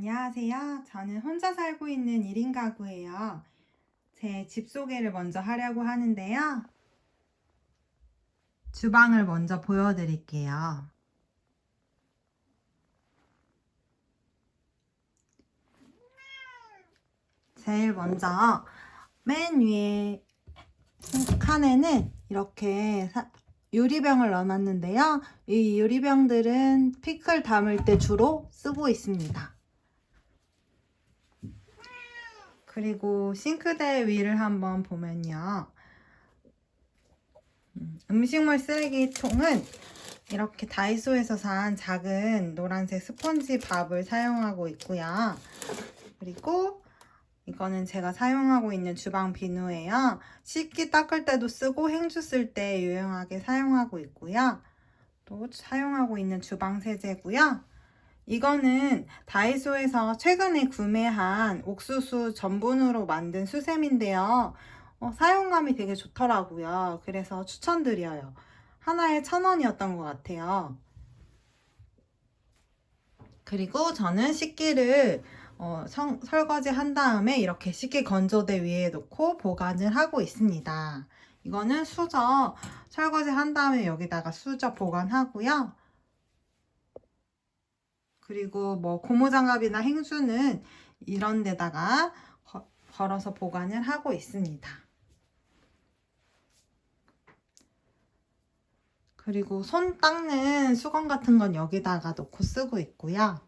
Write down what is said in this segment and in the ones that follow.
안녕하세요. 저는 혼자 살고 있는 1인 가구예요. 제 집 소개를 먼저 하려고 하는데요. 주방을 먼저 보여드릴게요. 제일 먼저 맨 위에 칸에는 이렇게 사- 유리병을 넣어놨는데요. 이 유리병들은 피클 담을 때 주로 쓰고 있습니다. 그리고 싱크대 위를 한번 보면요. 음, 음식물 쓰레기통은 이렇게 다이소에서 산 작은 노란색 스펀지 밥을 사용하고 있고요. 그리고 이거는 제가 사용하고 있는 주방 비누예요. 씻기 닦을 때도 쓰고 행주 쓸 때 유용하게 사용하고 있고요. 또 사용하고 있는 주방 세제고요. 이거는 다이소에서 최근에 구매한 옥수수 전분으로 만든 수세미인데요. 어, 사용감이 되게 좋더라고요. 그래서 추천드려요. 하나에 천 원이었던 것 같아요. 그리고 저는 씻기를 어, 성- 설거지 한 다음에 이렇게 씻기 건조대 위에 놓고 보관을 하고 있습니다. 이거는 수저 설거지 한 다음에 여기다가 수저 보관하고요. 그리고 뭐 고무장갑이나 행주는 이런 데다가 거- 걸어서 보관을 하고 있습니다. 그리고 손 닦는 수건 같은 건 여기다가 놓고 쓰고 있고요.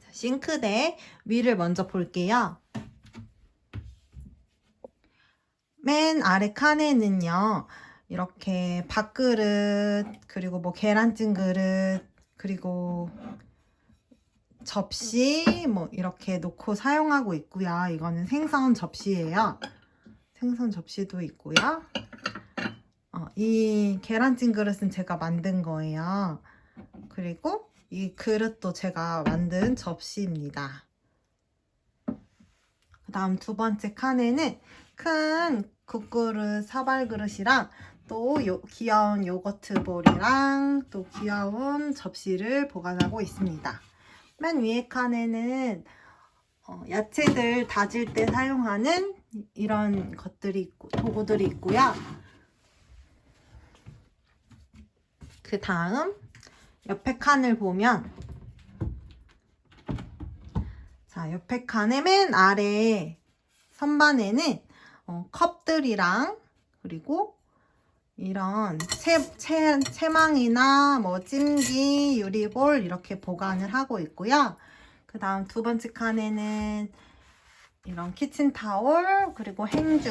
자, 싱크대 위를 먼저 볼게요. 맨 아래 칸에는요. 이렇게 밥그릇, 그리고 뭐 계란찜 그릇, 그리고 접시 뭐 이렇게 놓고 사용하고 있고요. 이거는 생선 접시예요. 생선 접시도 있고요. 어, 이 계란찜 그릇은 제가 만든 거예요. 그리고 이 그릇도 제가 만든 접시입니다. 그 다음 두 번째 칸에는 큰 국그릇, 사발 그릇이랑 또 요, 귀여운 요거트 볼이랑 또 귀여운 접시를 보관하고 있습니다. 맨 위에 칸에는 어, 야채들 다질 때 사용하는 이런 것들이 있고 도구들이 있고요. 그 다음 옆에 칸을 보면 자 옆에 칸의 맨 아래 선반에는 어, 컵들이랑 그리고 이런 채, 채, 채망이나 뭐 찜기, 유리볼 이렇게 보관을 하고 있고요. 그 다음 두 번째 칸에는 이런 키친타올 그리고 행주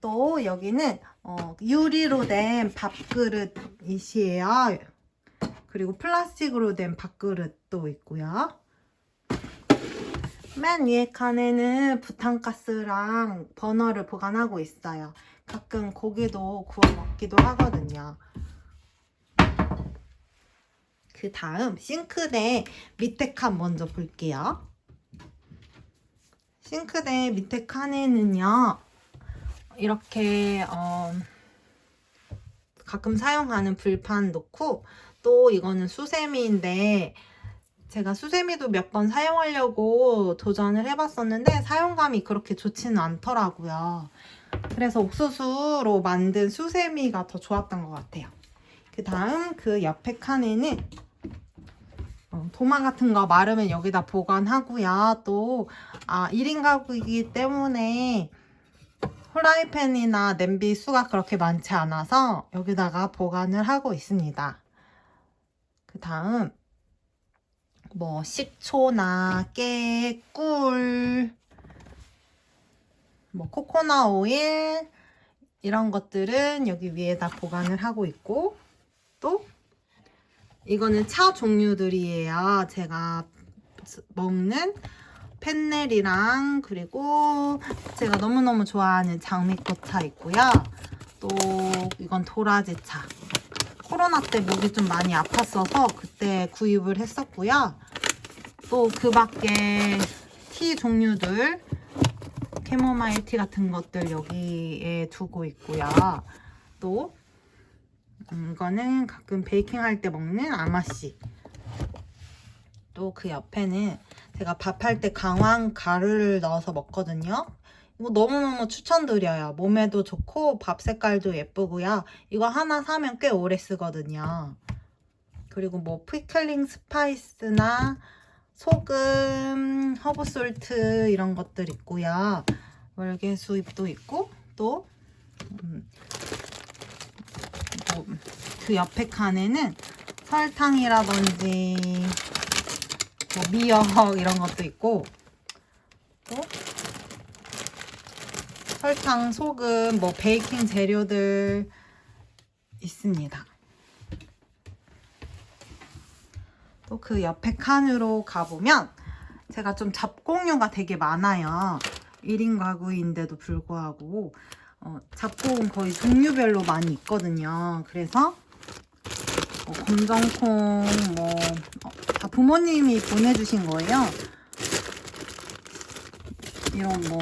또 여기는 어, 유리로 된 밥그릇이에요. 그리고 플라스틱으로 된 밥그릇도 있고요. 맨 위에 칸에는 부탄가스랑 버너를 보관하고 있어요. 가끔 고기도 구워 먹기도 하거든요. 그 다음 싱크대 밑에 칸 먼저 볼게요. 싱크대 밑에 칸에는요. 이렇게 어, 가끔 사용하는 불판 놓고 또 이거는 수세미인데 제가 수세미도 몇 번 사용하려고 도전을 해봤었는데 사용감이 그렇게 좋지는 않더라고요. 그래서 옥수수로 만든 수세미가 더 좋았던 것 같아요. 그 다음 그 옆에 칸에는 어, 도마 같은 거 마르면 여기다 보관하고요. 또 아, 1인 가구이기 때문에 후라이팬이나 냄비 수가 그렇게 많지 않아서 여기다가 보관을 하고 있습니다. 그 다음 뭐 식초나 깨, 꿀, 뭐 코코넛 오일 이런 것들은 여기 위에다 보관을 하고 있고 또 이거는 차 종류들이에요. 제가 먹는 펜넬이랑 그리고 제가 너무너무 좋아하는 장미꽃차 있고요. 또 이건 도라지 차. 코로나 때 목이 좀 많이 아팠어서 그때 구입을 했었고요. 또 그 밖에 티 종류들 캐모마일 티 같은 것들 여기에 두고 있고요. 또 음, 이거는 가끔 베이킹 할 때 먹는 아마씨 또 그 옆에는 제가 밥할 때 강황 가루를 넣어서 먹거든요. 이거 너무너무 추천드려요. 몸에도 좋고 밥 색깔도 예쁘고요. 이거 하나 사면 꽤 오래 쓰거든요. 그리고 뭐 피클링 스파이스나 소금, 허브솔트 이런 것들 있고요. 월계수잎도 있고 또 음, 뭐, 그 옆에 칸에는 설탕이라든지 뭐 미역 이런 것도 있고 또 설탕, 소금, 뭐 베이킹 재료들 있습니다. 또 그 옆에 칸으로 가보면 제가 좀 잡곡류가 되게 많아요. 1인 가구인데도 불구하고 어, 잡곡은 거의 종류별로 많이 있거든요. 그래서 뭐 검정콩 뭐 어, 다 부모님이 보내주신 거예요. 이런 뭐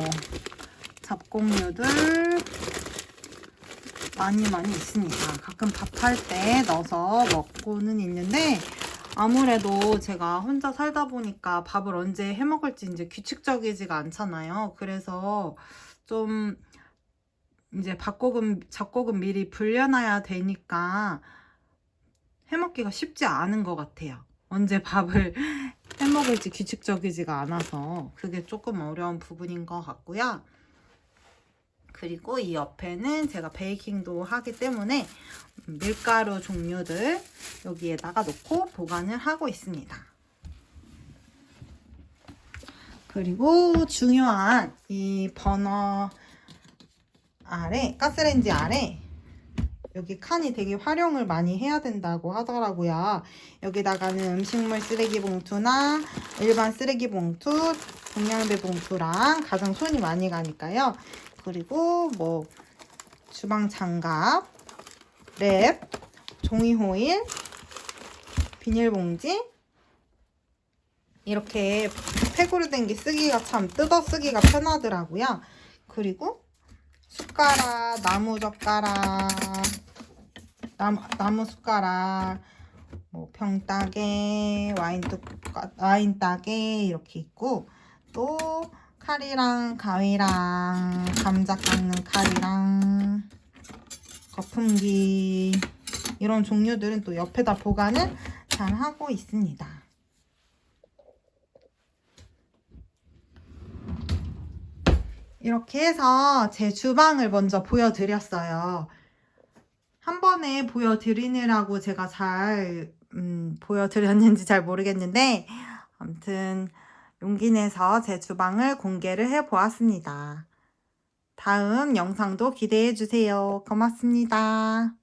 잡곡류들 많이 많이 있습니다. 가끔 밥할 때 넣어서 먹고는 있는데 아무래도 제가 혼자 살다 보니까 밥을 언제 해 먹을지 이제 규칙적이지가 않잖아요. 그래서 좀 이제 밥곡은 잡곡은 미리 불려놔야 되니까 해 먹기가 쉽지 않은 것 같아요. 언제 밥을 해 먹을지 규칙적이지가 않아서 그게 조금 어려운 부분인 것 같고요. 그리고 이 옆에는 제가 베이킹도 하기 때문에 밀가루 종류들 여기에다가 놓고 보관을 하고 있습니다. 그리고 중요한 이 버너 아래 가스레인지 아래 여기 칸이 되게 활용을 많이 해야 된다고 하더라고요. 여기다가는 음식물 쓰레기 봉투나 일반 쓰레기 봉투, 동양배 봉투랑 가장 손이 많이 가니까요. 그리고 뭐 주방 장갑, 랩, 종이 호일, 비닐봉지 이렇게 팩으로 된 게 쓰기가 참 뜯어 쓰기가 편하더라고요. 그리고 숟가락, 나무 젓가락, 나무, 나무 숟가락, 뭐 병따개, 와인 뚜 와인 따개 이렇게 있고 또 칼이랑 가위랑 감자 깎는 칼이랑 거품기 이런 종류들은 또 옆에다 보관을 잘 하고 있습니다. 이렇게 해서 제 주방을 먼저 보여드렸어요. 한 번에 보여드리느라고 제가 잘 음, 보여드렸는지 잘 모르겠는데 아무튼 용기 내서 제 주방을 공개를 해 보았습니다. 다음 영상도 기대해 주세요. 고맙습니다.